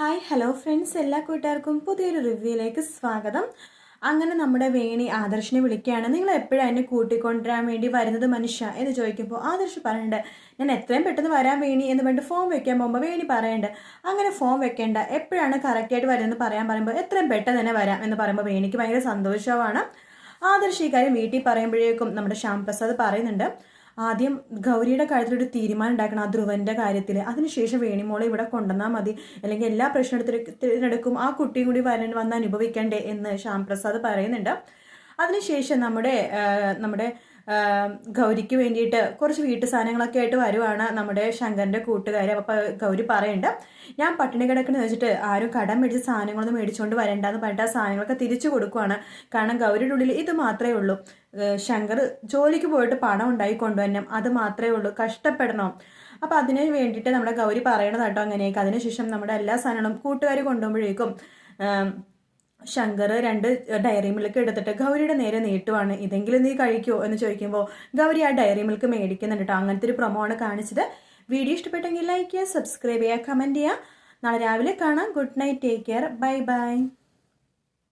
Hi hello friends എല്ലാ കൂട്ടുകാർക്കും പുതിയൊരു റിവ്യൂയിലേക്ക് സ്വാഗതം. അങ്ങനെ നമ്മുടെ വേണി ആദർശിനെ വിളിക്കുകയാണ്. നിങ്ങൾ എപ്പോഴും എന്നെ കൂട്ടിക്കൊണ്ടുവരാൻ വേണ്ടി വരുന്നത് മനുഷ്യ? എന്ന് ചോദിക്കുമ്പോൾ ആദർശ് പറയുന്നുണ്ട് ഞാൻ എത്രയും പെട്ടെന്ന് വരാൻ വേണി എന്ന് പറഞ്ഞിട്ട് ഫോം വെക്കാൻ പോകുമ്പോൾ വേണി പറയുന്നുണ്ട് അങ്ങനെ ഫോം വെക്കേണ്ട എപ്പോഴാണ് കറക്റ്റായിട്ട് വരുന്നത് പറയാൻ പറയുമ്പോൾ എത്രയും പെട്ടെന്ന് തന്നെ വരാം എന്ന് പറയുമ്പോൾ വേണിക്ക് ഭയങ്കര സന്തോഷമാണ്. ആദർശ് ഈ കാര്യം വീട്ടിൽ പറയുമ്പോഴേക്കും നമ്മുടെ ശ്യാം പ്രസാദ് പറയുന്നുണ്ട് ആദ്യം ഗൗരിയുടെ കാര്യത്തിൽ ഒരു തീരുമാനം ഉണ്ടാക്കണം ആ ധ്രുവന്റെ കാര്യത്തിൽ അതിനുശേഷം വേണിമോളെ ഇവിടെ കൊണ്ടുവന്നാൽ മതി. അല്ലെങ്കിൽ എല്ലാ പ്രശ്നം തിരഞ്ഞെടുക്കും ആ കുട്ടിയും കൂടി വരൻ വന്ന് അനുഭവിക്കണ്ടേ എന്ന് ശ്യാം പറയുന്നുണ്ട്. അതിനുശേഷം നമ്മുടെ നമ്മുടെ ഗൗരിക്ക് വേണ്ടിയിട്ട് കുറച്ച് വീട്ടു സാധനങ്ങളൊക്കെ ആയിട്ട് വരുവാണ് നമ്മുടെ ശങ്കറിന്റെ കൂട്ടുകാർ അപ്പോൾ ഗൗരി പറയണ്ട ഞാൻ പട്ടിണി കിടക്കുന്ന വെച്ചിട്ട് ആരും കടം മേടിച്ച സാധനങ്ങളൊന്നും മേടിച്ചുകൊണ്ട് വരണ്ടെന്ന് പറഞ്ഞിട്ട് ആ സാധനങ്ങളൊക്കെ തിരിച്ചു കൊടുക്കുവാണ്. കാരണം ഗൗരിയുടെ ഉള്ളിൽ ഇത് മാത്രമേ ഉള്ളൂ. ശങ്കർ ജോലിക്ക് പോയിട്ട് പണം ഉണ്ടായി കൊണ്ടുവരണം. അത് മാത്രമേ ഉള്ളൂ. കഷ്ടപ്പെടണം. അപ്പം അതിന് വേണ്ടിയിട്ട് നമ്മുടെ ഗൗരി പറയണതാട്ടോ അങ്ങനെയൊക്കെ. അതിനുശേഷം നമ്മുടെ എല്ലാ സാധനങ്ങളും കൂട്ടുകാർ കൊണ്ടുപോകുമ്പോഴേക്കും ശങ്കർ രണ്ട് ഡയറി മിൽക്ക് എടുത്തിട്ട് ഗൗരിയുടെ നേരെ നീട്ടുവാണ്. ഇതെങ്കിലും നീ കഴിക്കുമോ എന്ന് ചോദിക്കുമ്പോൾ ഗൗരി ആ ഡയറി മിൽക്ക് മേടിക്കുന്നുണ്ട് കേട്ടോ അങ്ങനത്തെ ഒരു പ്രൊമോ ആണ് കാണിച്ചത്. വീഡിയോ ഇഷ്ടപ്പെട്ടെങ്കിൽ ലൈക്ക് ചെയ്യുക സബ്സ്ക്രൈബ് ചെയ്യുക കമന്റ് ചെയ്യുക. നാളെ രാവിലെ കാണാം. Good night take care bye bye